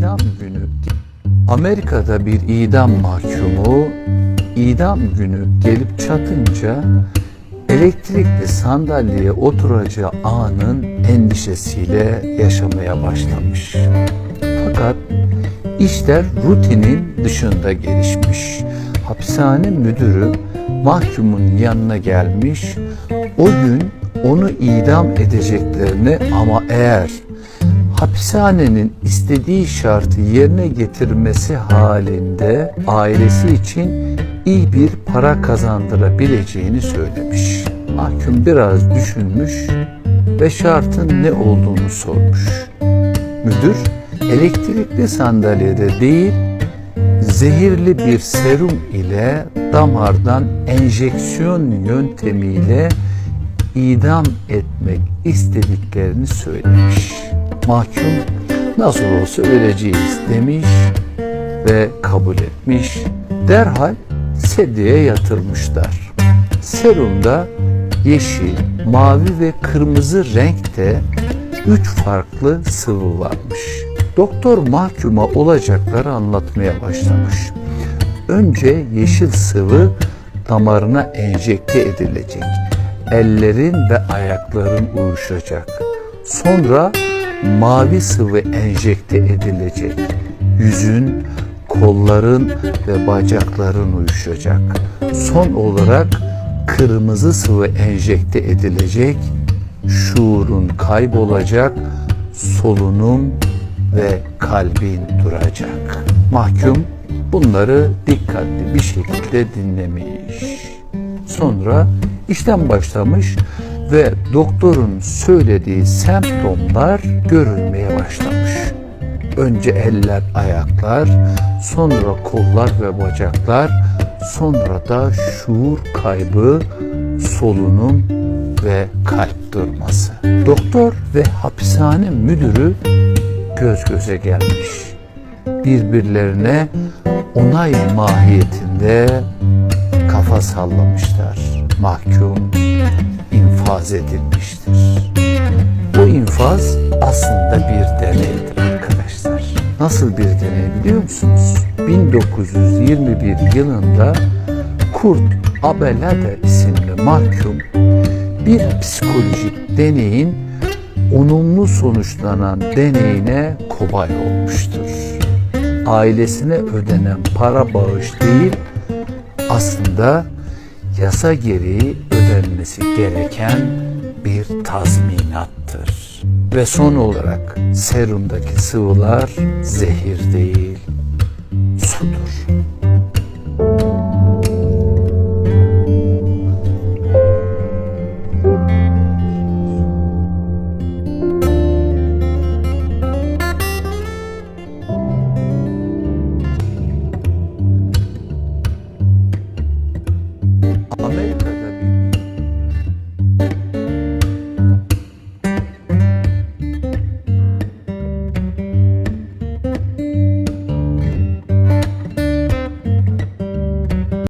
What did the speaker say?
İdam günü. Amerika'da bir idam mahkumu idam günü gelip çatınca elektrikli sandalyeye oturacağı anın endişesiyle yaşamaya başlamış. Fakat işler rutinin dışında gelişmiş. Hapishane müdürü mahkumun yanına gelmiş. O gün onu idam edeceklerini ama eğer hapishanenin istediği şartı yerine getirmesi halinde ailesi için iyi bir para kazandırabileceğini söylemiş. Mahkum biraz düşünmüş ve şartın ne olduğunu sormuş. Müdür elektrikli sandalyede değil zehirli bir serum ile damardan enjeksiyon yöntemiyle idam etmek istediklerini söylemiş. Mahkum nasıl olsa öleceğiz demiş ve kabul etmiş. Derhal sedyeye yatırmışlar. Serumda yeşil, mavi ve kırmızı renkte üç farklı sıvı varmış. Doktor mahkuma olacakları anlatmaya başlamış. Önce yeşil sıvı damarına enjekte edilecek. Ellerin ve ayakların uyuşacak. Sonra mavi sıvı enjekte edilecek. Yüzün, kolların ve bacakların uyuşacak. Son olarak kırmızı sıvı enjekte edilecek. Şuurun kaybolacak. Solunum ve kalbin duracak. Mahkum bunları dikkatli bir şekilde dinlemiş. Sonra işlem başlamış ve doktorun söylediği semptomlar görülmeye başlamış. Önce eller, ayaklar, sonra kollar ve bacaklar, sonra da şuur kaybı, solunum ve kalp durması. Doktor ve hapishane müdürü göz göze gelmiş. Birbirlerine onay mahiyetinde kafa sallamışlar. Mahkum infaz edilmiştir. Bu infaz aslında bir deneydir arkadaşlar. Nasıl bir deney biliyor musunuz? 1921 yılında Kurt Abelade isimli mahkum bir psikolojik deneyin olumlu sonuçlanan deneyine kobay olmuştur. Ailesine ödenen para bağış değil, aslında yasa gereği ödenmesi gereken bir tazminattır. Ve son olarak serumdaki sıvılar zehir değil.